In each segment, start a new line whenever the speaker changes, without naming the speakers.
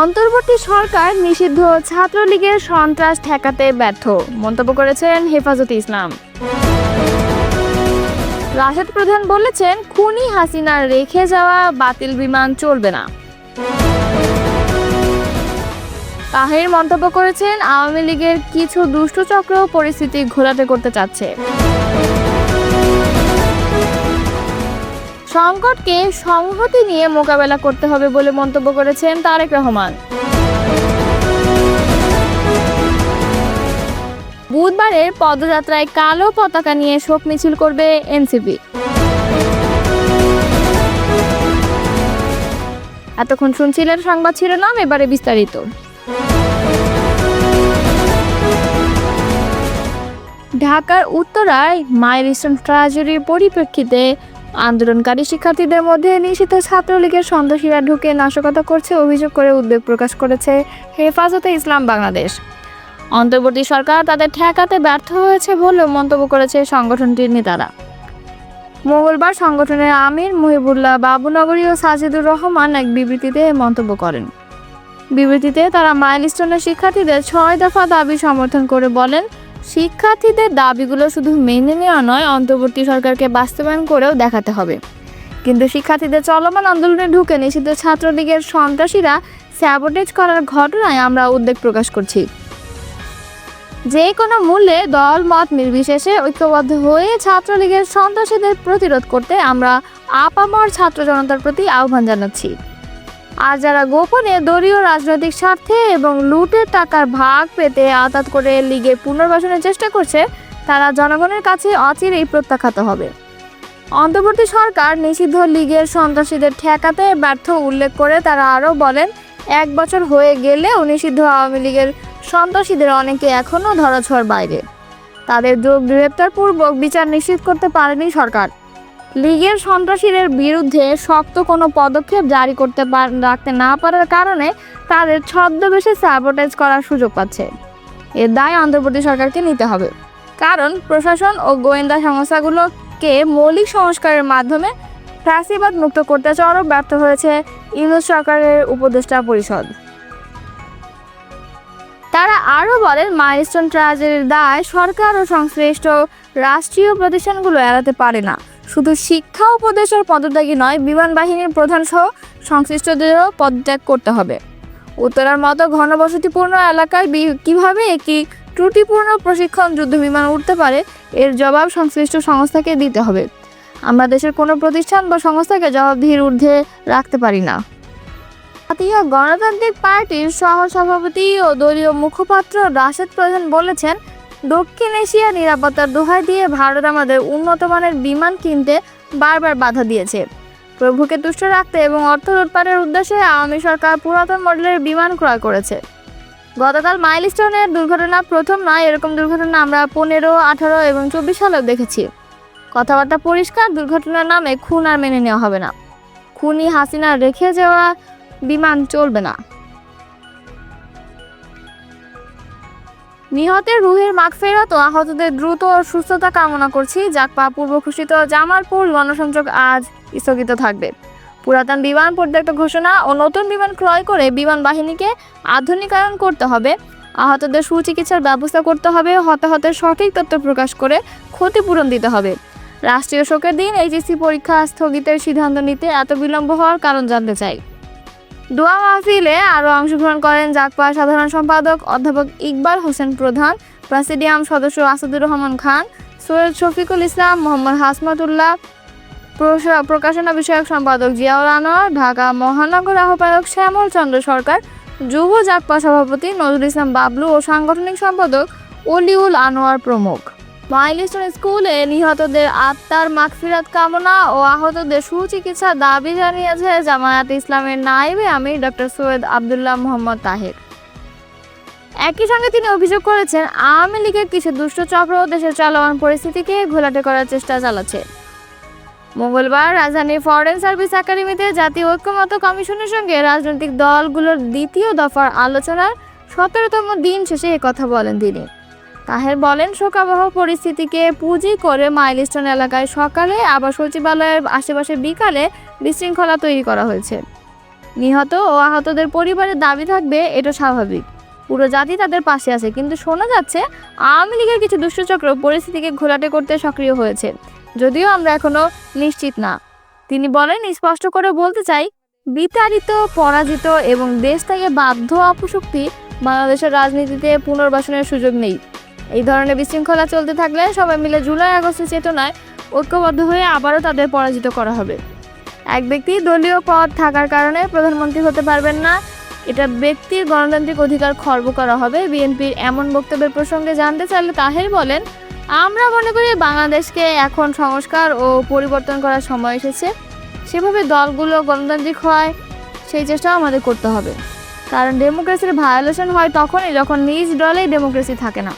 অন্তর্বর্তী সরকার নিষিদ্ধ ছাত্রলীগের সন্ত্রাস ঠেকাতে ব্যর্থ। মন্তব্য করেছেন হেফাজতে ইসলাম। রাশেদ প্রধান বলেছেন, খুনি হাসিনার রেখে যাওয়া বাতিল বিমান চলবে না। তাহের মন্তব্য করেছেন, আওয়ামী লীগের কিছু দুষ্টচক্র পরিস্থিতি ঘোলাটে করতে চাচ্ছে। সংকটকে সংহতি নিয়ে মোকাবেলা করতে হবে বলে মন্তব্য করেছেন তারেক রহমান। বুধবারের পদযাত্রায় কালো পতাকা নিয়ে শোক মিছিল করবে এনসিপি। এতক্ষণ শুনছিলেন সংবাদ শিরোনাম, এবারে বিস্তারিত। ঢাকার উত্তরায় মাইলস্টোন ট্রাজেরির পরিপ্রেক্ষিতে আন্দোলনকারী শিক্ষার্থীদের মধ্যে নিষিদ্ধ ছাত্রলীগের সন্ত্রাসীরা ঢুকে নাশকতা করছে, অভিযোগ করে উদ্বেগ প্রকাশ করেছে হেফাজতে ইসলাম বাংলাদেশ। অন্তর্বর্তী সরকার তাদের ঠেকাতে ব্যর্থ হয়েছে বলেও মন্তব্য করেছে সংগঠনটির নেতারা। মঙ্গলবার সংগঠনের আমির মহিবুল্লাহ বাবুনগরী ও সাজিদুর রহমান এক বিবৃতিতে মন্তব্য করেন। বিবৃতিতে তারা মাইলস্টোনের শিক্ষার্থীদের ছয় দফা দাবি সমর্থন করে বলেন শিক্ষার্থীদের দাবিগুলো শুধু মেনে নেওয়া নয়, অন্তর্বর্তী সরকারকে বাস্তবায়ন করেও দেখাতে হবে। কিন্তু শিক্ষার্থীদের চলমান আন্দোলনে ঢুকে নিষিদ্ধ ছাত্রলীগের সন্ত্রাসীরা স্যাবোটেজ করার ঘটনায় আমরা উদ্বেগ প্রকাশ করছি। যে কোনো মূল্যে দল, মত নির্বিশেষে ঐক্যবদ্ধ হয়ে ছাত্রলীগের সন্ত্রাসীদের প্রতিরোধ করতে আমরা আপামর ছাত্র জনতার প্রতি আহ্বান জানাচ্ছি। আর যারা গোপনে দলীয় রাজনৈতিক স্বার্থে এবং লুটের টাকার ভাগ পেতে আতাত করে লীগের পুনর্বাসনের চেষ্টা করছে, তারা জনগণের কাছে অচিরেই প্রত্যাখ্যাত হবে। অন্তর্বর্তী সরকার নিষিদ্ধ লীগের সন্ত্রাসীদের ঠেকাতে ব্যর্থ উল্লেখ করে তারা আরও বলেন, এক বছর হয়ে গেলেও নিষিদ্ধ আওয়ামী লীগের সন্ত্রাসীদের অনেকে এখনও ধরাছোঁয়ার বাইরে। তাদের যোগ গ্রেপ্তারপূর্বক বিচার নিশ্চিত করতে পারেনি সরকার। লীগের সন্ত্রাসীদের বিরুদ্ধে শক্ত কোনো পদক্ষেপ জারি করতে রাখতে না পারার কারণে তাদের ছদ্মবেশে স্যাবোটেজ করার সুযোগ পাচ্ছে। এর দায় অন্তর্বর্তী সরকারকে নিতে হবে। কারণ প্রশাসন ও গোয়েন্দা সংস্থাগুলোকে মৌলিক সংস্কারের মাধ্যমে ফ্যাসিবাদ মুক্ত করতে চরম ব্যর্থ হয়েছে ইউনুস সরকারের উপদেষ্টা পরিষদ। তারা আরও বলেন, মাইলস্টোন ট্রাজের দায় সরকার ও সংশ্লিষ্ট রাষ্ট্রীয় প্রতিষ্ঠানগুলো এড়াতে পারে না। শুধু শিক্ষা উপদেশের পদত্যাগই নয়, বিমান বাহিনীর প্রধান সহ সংশ্লিষ্টদেরও পদত্যাগ করতে হবে। উত্তরার মতো ঘনবসতিপূর্ণ এলাকায় কীভাবে একটি ত্রুটিপূর্ণ প্রশিক্ষণ যুদ্ধ বিমান উঠতে পারে, এর জবাব সংশ্লিষ্ট সংস্থাকে দিতে হবে। আমরা দেশের কোনো প্রতিষ্ঠান বা সংস্থাকে জবাবদিহির ঊর্ধ্বে রাখতে পারি না। জাতীয় গণতান্ত্রিক পার্টির সহ সভাপতি ও দলীয় মুখপাত্র রাশেদ প্রধান বলেছেন দক্ষিণ এশিয়া নিরাপত্তার দোহাই দিয়ে ভারত আমাদের উন্নত মানের বিমান কিনতে বারবার বাধা দিয়েছে। প্রভুকে তুষ্ট রাখতে এবং অর্থ লুটপাটের উদ্দেশ্যে আওয়ামী সরকার পুরাতন মডেলের বিমান ক্রয় করেছে। গতকাল মাইলস্টোনের দুর্ঘটনা প্রথম নয়, এরকম দুর্ঘটনা আমরা পনেরো, আঠারো এবং চব্বিশ সালেও দেখেছি। কথাবার্তা পরিষ্কার, দুর্ঘটনার নামে খুন আর মেনে নেওয়া হবে না। খুনি হাসিনা রেখে যাওয়া বিমান চলবে না। নিহতের রুহের মাগফেরত ও আহতদের দ্রুত ও সুস্থতা কামনা করছি। জাকপা পূর্ব ঘোষিত জামালপুর গণসংযোগ আজ স্থগিত থাকবে। পুরাতন বিমান পরিত্যক্ত ঘোষণা ও নতুন বিমান ক্রয় করে বিমান বাহিনীকে আধুনিকায়ন করতে হবে। আহতদের সুচিকিৎসার ব্যবস্থা করতে হবে, হতাহতের সঠিক তথ্য প্রকাশ করে ক্ষতিপূরণ দিতে হবে। রাষ্ট্রীয় শোকের দিন, এইচএসসি পরীক্ষা স্থগিতের সিদ্ধান্ত নিতে এত বিলম্ব হওয়ার কারণ জানতে চাই। দোয়া মাহফিলে আরও অংশগ্রহণ করেন জাকপা সাধারণ সম্পাদক অধ্যাপক ইকবাল হোসেন প্রধান, প্রেসিডিয়াম সদস্য আসাদুর রহমান খান, সৈয়দ শফিকুল ইসলাম, মোহাম্মদ হাসমাতুল্লাহ প্রকাশনা বিষয়ক সম্পাদক জিয়াউল আনোয়ার, ঢাকা মহানগর আহ্বায়ক শ্যামল চন্দ্র সরকার, যুব জাকপা সভাপতি নজরুল ইসলাম বাবলু ও সাংগঠনিক সম্পাদক অলিউল আনোয়ার প্রমুখ। মাইলস্টোন স্কুলে নিহতদের আত্মার মাগফিরাত কামনা ও আহতদের সুচিকিৎসার দাবি জানিয়েছে জামায়াত ইসলামের নায়েবে আমি ডক্টর সৈয়দ আবদুল্লাহ মোহাম্মদ তাহের। একই সঙ্গে তিনি অভিযোগ করেছেন, আওয়ামী লীগের কিছু দুষ্ট চক্র দেশের চলমান পরিস্থিতিকে ঘোলাটে করার চেষ্টা চালাচ্ছে। মঙ্গলবার রাজধানীর ফরেন সার্ভিস একাডেমিতে জাতীয় ঐক্যমত্য কমিশনের সঙ্গে রাজনৈতিক দলগুলোর দ্বিতীয় দফার আলোচনার সতেরোতম দিন শেষে কথা বলেন তিনি। তাহের বলেন, শোকাবহ পরিস্থিতিকে পুঁজি করে মাইলস্টোন এলাকায় সকালে আবার সচিবালয়ের আশেপাশে বিকালে বিশৃঙ্খলা তৈরি করা হয়েছে। নিহত ও আহতদের পরিবারের দাবি থাকবে, এটা স্বাভাবিক। পুরো জাতি তাদের পাশে আছে, কিন্তু শোনা যাচ্ছে, আওয়ামী লীগের কিছু দুষ্টচক্র পরিস্থিতিকে ঘোলাটে করতে সক্রিয় হয়েছে। যদিও আমরা এখনও নিশ্চিত না। তিনি বলেন, স্পষ্ট করে বলতে চাই, বিতাড়িত, পরাজিত এবং দেশ থেকে বাধ্য অপশক্তি বাংলাদেশের রাজনীতিতে পুনর্বাসনের সুযোগ নেই। এই ধরনের বিশৃঙ্খলা চলতে থাকলে সবাই মিলে জুলাই আগস্টের চেতনায় ঐক্যবদ্ধ হয়ে আবারও তাদের পরাজিত করা হবে। এক ব্যক্তি দলীয় পদ থাকার কারণে প্রধানমন্ত্রী হতে পারবেন না। এটা ব্যক্তির গণতান্ত্রিক অধিকার খর্ব করা হবে। বিএনপির এমন বক্তব্যের প্রসঙ্গে জানতে চাইলে তাহের বলেন, আমরা মনে করি বাংলাদেশকে এখন সংস্কার ও পরিবর্তন করার সময় এসেছে। সেভাবে দলগুলো গণতান্ত্রিক হয়, সেই চেষ্টাও আমাদের করতে হবে। কারণ ডেমোক্রেসির ভায়োলেশন হয় তখনই যখন নিজ দলেই ডেমোক্রেসি থাকে না।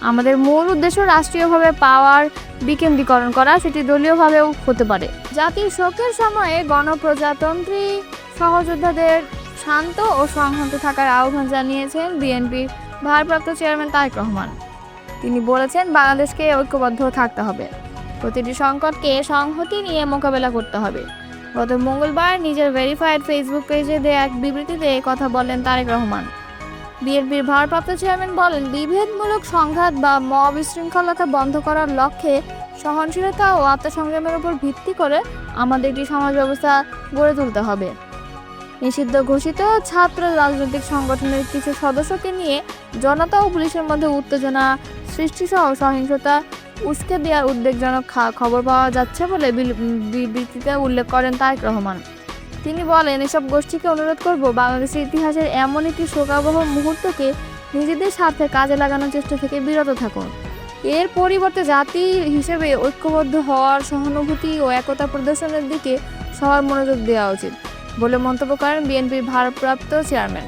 আমাদের মূল উদ্দেশ্য রাষ্ট্রীয়ভাবে পাওয়ার বিকেন্দ্রীকরণ করা, সেটি দলীয়ভাবেও হতে পারে। জাতির শোকের সময়ে গণপ্রজাতন্ত্রী সহযোদ্ধাদের শান্ত ও সংহত থাকার আহ্বান জানিয়েছেন বিএনপির ভারপ্রাপ্ত চেয়ারম্যান তারেক রহমান। তিনি বলেছেন, বাংলাদেশকে ঐক্যবদ্ধ থাকতে হবে। প্রতিটি সংকটকে সংহতি নিয়ে মোকাবেলা করতে হবে। গত মঙ্গলবার নিজের ভেরিফাইড ফেসবুক পেজে দেয়া এক বিবৃতিতে কথা বলেন তারেক রহমান। বিএনপির ভারপ্রাপ্ত চেয়ারম্যান বলেন, বিভেদমূলক সংঘাত বা মব বিশৃঙ্খলতা বন্ধ করার লক্ষ্যে সহনশীলতা ও আত্মসংযমের উপর ভিত্তি করে আমাদের একটি সমাজ ব্যবস্থা গড়ে তুলতে হবে। নিষিদ্ধ ঘোষিত ছাত্র রাজনৈতিক সংগঠনের কিছু সদস্যকে নিয়ে জনতা ও পুলিশের মধ্যে উত্তেজনা সৃষ্টিসহ সহিংসতা উস্কে দেওয়ার উদ্বেগজনক খবর পাওয়া যাচ্ছে বলে বিবৃতিতে উল্লেখ করেন তারেক রহমান। তিনি বলেন, এসব গোষ্ঠীকে অনুরোধ করব, বাংলাদেশের ইতিহাসের এমন একটি শোকাবহ মুহূর্তকে নিজেদের স্বার্থে কাজে লাগানোর চেষ্টা থেকে বিরত থাকুন। এর পরিবর্তে জাতি হিসেবে ঐক্যবদ্ধ হওয়ার সহানুভূতি ও একতা প্রদর্শনের দিকে সবার মনোযোগ দেওয়া উচিত বলে মন্তব্য করেন বিএনপির ভারপ্রাপ্ত চেয়ারম্যান।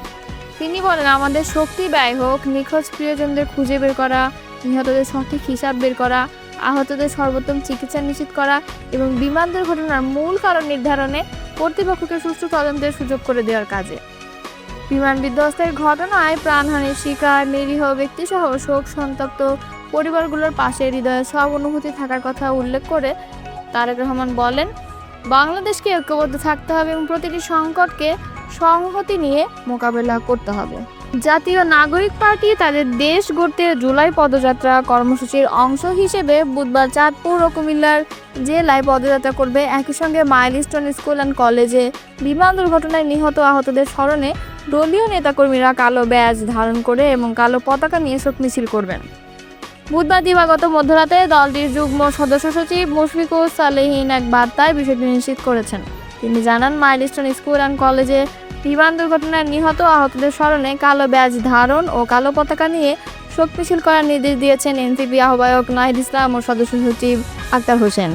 তিনি বলেন, আমাদের শক্তি ব্যয় হোক, নিখোঁজ প্রিয়জনদের খুঁজে বের করা, নিহতদের সঠিক হিসাব বের করা, আহতদের সর্বোত্তম চিকিৎসা নিশ্চিত করা এবং বিমান দুর্ঘটনার মূল কারণ নির্ধারণে কর্তৃপক্ষকে সুষ্ঠু তদন্তের সুযোগ করে দেওয়ার কাজে। বিমান বিধ্বস্তের ঘটনায় প্রাণহানির শিকার, নিরীহ ব্যক্তিসহ শোক সন্তপ্ত পরিবারগুলোর পাশে হৃদয়ে সব অনুভূতি থাকার কথা উল্লেখ করে তারেক রহমান বলেন, বাংলাদেশকে ঐক্যবদ্ধ থাকতে হবে এবং প্রতিটি সংকটকে সংহতি নিয়ে মোকাবেলা করতে হবে। জাতীয় নাগরিক পার্টি তাদের দেশ গড়তে জুলাই পদযাত্রা কর্মসূচির অংশ হিসেবে বুধবার চাঁদপুর ও কুমিল্লার জেলায় পদযাত্রা করবে একই সঙ্গে মাইলস্টোন স্কুল অ্যান্ড কলেজে বিমান দুর্ঘটনায় নিহত আহতদের স্মরণে দলীয় নেতাকর্মীরা কালো ব্যাজ ধারণ করে এবং কালো পতাকা নিয়ে শোক মিছিল করবেন। বুধবার দিবাগত মধ্যরাতে দলটির যুগ্ম সদস্য সচিব মুশফিকুর সালেহীন এক বার্তায় বিষয়টি নিশ্চিত করেছেন। তিনি জানান, মাইলস্টোন স্কুল অ্যান্ড কলেজে বিমান দুর্ঘটনায় নিহত আহতদের স্মরণে কালো ব্যাজ ধারণ ও কালো পতাকা নিয়ে শোক মিছিল করার নির্দেশ দিয়েছেন এনসিপি আহ্বায়ক নাহিদ ইসলাম ও সদস্য সচিব আক্তার হোসেন।